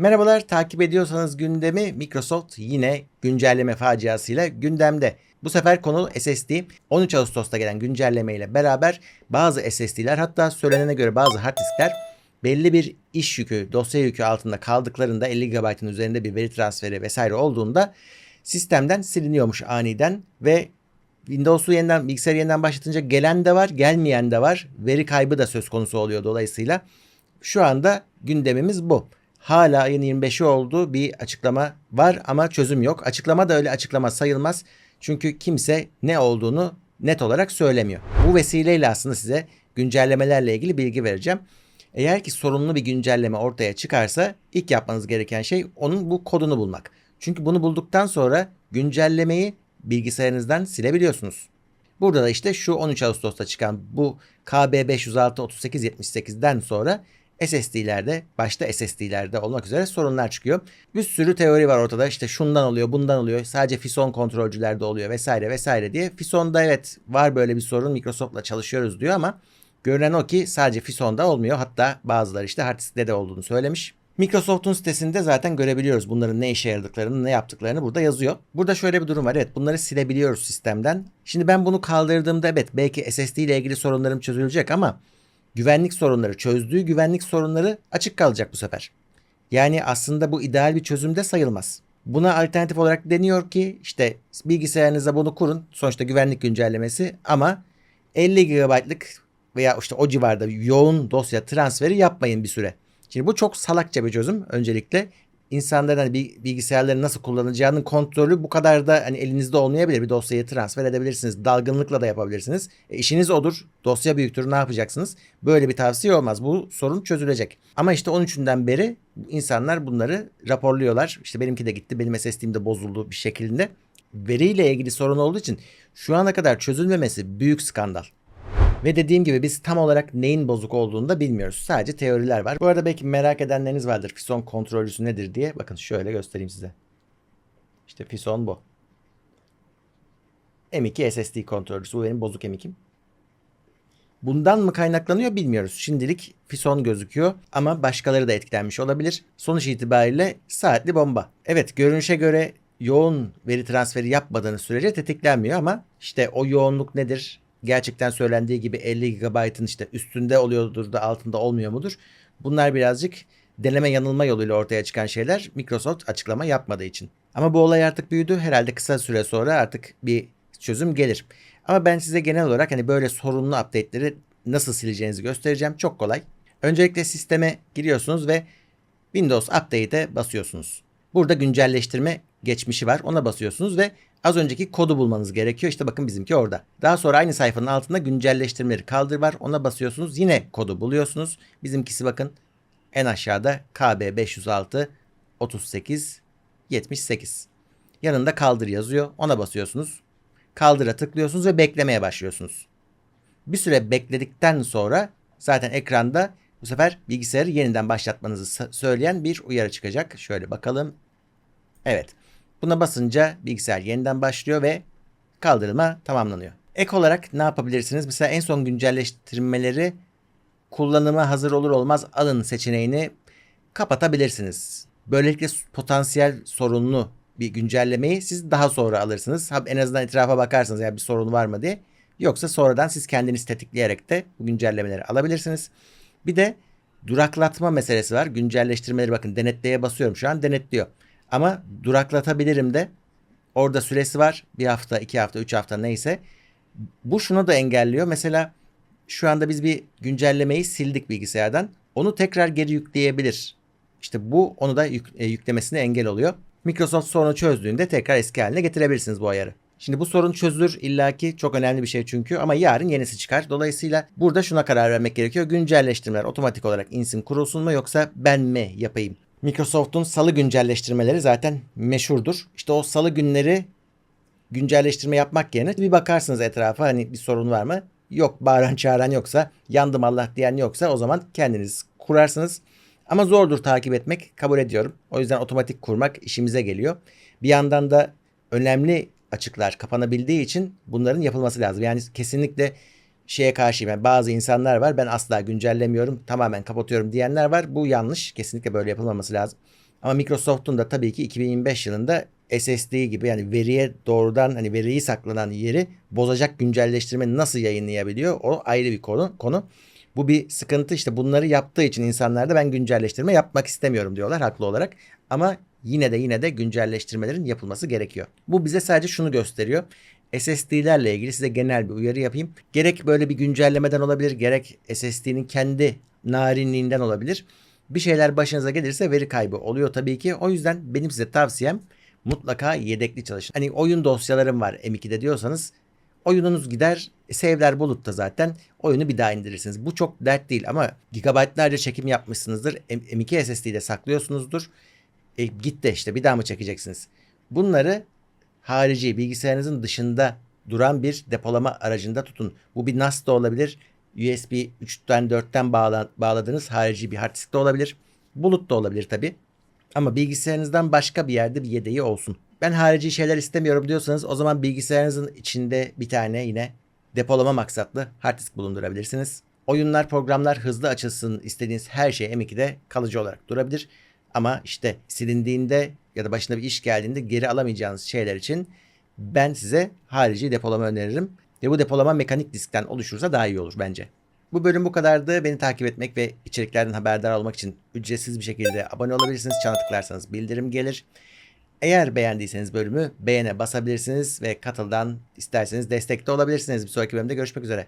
Merhabalar, takip ediyorsanız gündemi Microsoft yine güncelleme faciasıyla gündemde. Bu sefer konu SSD. 13 Ağustos'ta gelen güncelleme ile beraber bazı SSD'ler hatta söylenene göre bazı hard diskler belli bir iş yükü, dosya yükü altında kaldıklarında 50 GB'ın üzerinde bir veri transferi vesaire olduğunda sistemden siliniyormuş aniden ve Windows'u yeniden bilgisayarı yeniden başlatınca gelen de var, gelmeyen de var. Veri kaybı da söz konusu oluyor dolayısıyla. Şu anda gündemimiz bu. Hala ayın 25'i oldu bir açıklama var ama çözüm yok. Açıklama da öyle açıklama sayılmaz. Çünkü kimse ne olduğunu net olarak söylemiyor. Bu vesileyle aslında size güncellemelerle ilgili bilgi vereceğim. Eğer ki sorunlu bir güncelleme ortaya çıkarsa ilk yapmanız gereken şey onun bu kodunu bulmak. Çünkü bunu bulduktan sonra güncellemeyi bilgisayarınızdan silebiliyorsunuz. Burada da işte şu 13 Ağustos'ta çıkan bu KB506-3878'den sonra SSD'lerde başta SSD'lerde olmak üzere sorunlar çıkıyor. Bir sürü teori var ortada işte şundan oluyor bundan oluyor sadece Fison kontrolcülerde oluyor vesaire vesaire diye. Fison'da evet var böyle bir sorun Microsoft'la çalışıyoruz diyor ama görünen o ki sadece Fison'da olmuyor. Hatta bazıları işte hard diskte de olduğunu söylemiş. Microsoft'un sitesinde zaten görebiliyoruz bunların ne işe yaradıklarını, ne yaptıklarını burada yazıyor. Burada şöyle bir durum var. Evet bunları silebiliyoruz sistemden. Şimdi ben bunu kaldırdığımda evet belki SSD ile ilgili sorunlarım çözülecek ama güvenlik sorunları, çözdüğü güvenlik sorunları açık kalacak bu sefer. Yani aslında bu ideal bir çözüm de sayılmaz. Buna alternatif olarak deniyor ki işte bilgisayarınıza bunu kurun. Sonuçta güvenlik güncellemesi ama 50 GB'lık veya işte o civarda yoğun dosya transferi yapmayın bir süre. Şimdi bu çok salakça bir çözüm öncelikle. İnsanların hani bilgisayarları nasıl kullanacağının kontrolü bu kadar da hani elinizde olmayabilir. Bir dosyayı transfer edebilirsiniz. Dalgınlıkla da yapabilirsiniz. E, işiniz odur. Dosya büyüktür ne yapacaksınız? Böyle bir tavsiye olmaz. Bu sorun çözülecek. Ama işte 13'ünden beri insanlar bunları raporluyorlar. İşte benimki de gitti. Benim SSD'm de bozuldu bir şekilde. Veriyle ilgili sorun olduğu için şu ana kadar çözülmemesi büyük skandal. Ve dediğim gibi biz tam olarak neyin bozuk olduğunu da bilmiyoruz. Sadece teoriler var. Bu arada belki merak edenleriniz vardır. Fison kontrolcüsü nedir diye. Bakın şöyle göstereyim size. İşte Fison bu. M2 SSD kontrolcüsü. Bu benim bozuk M2'm. Bundan mı kaynaklanıyor bilmiyoruz. Şimdilik Fison gözüküyor ama başkaları da etkilenmiş olabilir. Sonuç itibariyle saatli bomba. Evet görünüşe göre yoğun veri transferi yapmadığınız sürece tetiklenmiyor ama işte o yoğunluk nedir? Gerçekten söylendiği gibi 50 GB'ın işte üstünde oluyordur da altında olmuyor mudur? Bunlar birazcık deneme yanılma yoluyla ortaya çıkan şeyler Microsoft açıklama yapmadığı için. Ama bu olay artık büyüdü. Herhalde kısa süre sonra artık bir çözüm gelir. Ama ben size genel olarak hani böyle sorunlu update'leri nasıl sileceğinizi göstereceğim. Çok kolay. Öncelikle sisteme giriyorsunuz ve Windows Update'e basıyorsunuz. Burada güncelleştirme geçmişi var. Ona basıyorsunuz ve Az önceki kodu bulmanız gerekiyor. İşte bakın bizimki orada. Daha sonra aynı sayfanın altında güncelleştirmeleri kaldır var. Ona basıyorsunuz. Yine kodu buluyorsunuz. Bizimkisi bakın en aşağıda KB 506 38 78. Yanında kaldır yazıyor. Ona basıyorsunuz. Kaldıra tıklıyorsunuz ve beklemeye başlıyorsunuz. Bir süre bekledikten sonra zaten ekranda bu sefer bilgisayarı yeniden başlatmanızı söyleyen bir uyarı çıkacak. Şöyle bakalım. Evet. Buna basınca bilgisayar yeniden başlıyor ve kaldırılma tamamlanıyor. Ek olarak ne yapabilirsiniz? Mesela en son güncelleştirmeleri kullanıma hazır olur olmaz alın seçeneğini kapatabilirsiniz. Böylelikle potansiyel sorunlu bir güncellemeyi siz daha sonra alırsınız. En azından etrafa bakarsınız ya bir sorun var mı diye. Yoksa sonradan siz kendiniz tetikleyerek de bu güncellemeleri alabilirsiniz. Bir de duraklatma meselesi var. Güncelleştirmeleri bakın denetleye basıyorum şu an denetliyor. Ama duraklatabilirim de. Orada süresi var. Bir hafta, iki hafta, üç hafta neyse. Bu şunu da engelliyor. Mesela şu anda biz bir güncellemeyi sildik bilgisayardan. Onu tekrar geri yükleyebilir. İşte bu onu da yük, e, yüklemesine engel oluyor. Microsoft sorunu çözdüğünde tekrar eski haline getirebilirsiniz bu ayarı. Şimdi bu sorun çözülür illaki çok önemli bir şey çünkü ama yarın yenisi çıkar. Dolayısıyla burada şuna karar vermek gerekiyor. Güncelleştirmeler otomatik olarak insin kurulsun mu yoksa ben mi yapayım? Microsoft'un salı güncelleştirmeleri zaten meşhurdur. İşte o salı günleri güncelleştirme yapmak yerine bir bakarsınız etrafa hani bir sorun var mı? Yok bağıran çağıran yoksa yandım Allah diyen yoksa o zaman kendiniz kurarsınız. Ama zordur takip etmek kabul ediyorum. O yüzden otomatik kurmak işimize geliyor. Bir yandan da önemli açıklar kapanabildiği için bunların yapılması lazım. Yani kesinlikle şeye karşıyım. Yani bazı insanlar var ben asla güncellemiyorum tamamen kapatıyorum diyenler var. Bu yanlış. Kesinlikle böyle yapılmaması lazım. Ama Microsoft'un da tabii ki 2025 yılında SSD gibi yani veriye doğrudan hani veriyi saklanan yeri bozacak güncelleştirme nasıl yayınlayabiliyor? O ayrı bir konu. konu. Bu bir sıkıntı işte bunları yaptığı için insanlar da ben güncelleştirme yapmak istemiyorum diyorlar haklı olarak. Ama yine de yine de güncelleştirmelerin yapılması gerekiyor. Bu bize sadece şunu gösteriyor. SSD'lerle ilgili size genel bir uyarı yapayım. Gerek böyle bir güncellemeden olabilir, gerek SSD'nin kendi narinliğinden olabilir. Bir şeyler başınıza gelirse veri kaybı oluyor tabii ki. O yüzden benim size tavsiyem mutlaka yedekli çalışın. Hani oyun dosyalarım var M2'de diyorsanız oyununuz gider. Save'ler bulutta zaten. Oyunu bir daha indirirsiniz. Bu çok dert değil ama gigabaytlarca çekim yapmışsınızdır. M- M2 SSD'de saklıyorsunuzdur. E, gitti işte bir daha mı çekeceksiniz? Bunları harici bilgisayarınızın dışında duran bir depolama aracında tutun. Bu bir NAS da olabilir. USB 3'ten 4'ten bağla, bağladığınız harici bir hard disk de olabilir. Bulut da olabilir tabi. Ama bilgisayarınızdan başka bir yerde bir yedeği olsun. Ben harici şeyler istemiyorum diyorsanız o zaman bilgisayarınızın içinde bir tane yine depolama maksatlı hard disk bulundurabilirsiniz. Oyunlar, programlar hızlı açılsın istediğiniz her şey M2'de kalıcı olarak durabilir. Ama işte silindiğinde ya da başına bir iş geldiğinde geri alamayacağınız şeyler için ben size harici depolama öneririm. Ve bu depolama mekanik diskten oluşursa daha iyi olur bence. Bu bölüm bu kadardı. Beni takip etmek ve içeriklerden haberdar olmak için ücretsiz bir şekilde abone olabilirsiniz. Çana tıklarsanız bildirim gelir. Eğer beğendiyseniz bölümü beğene basabilirsiniz ve katıldan isterseniz destekte olabilirsiniz. Bir sonraki bölümde görüşmek üzere.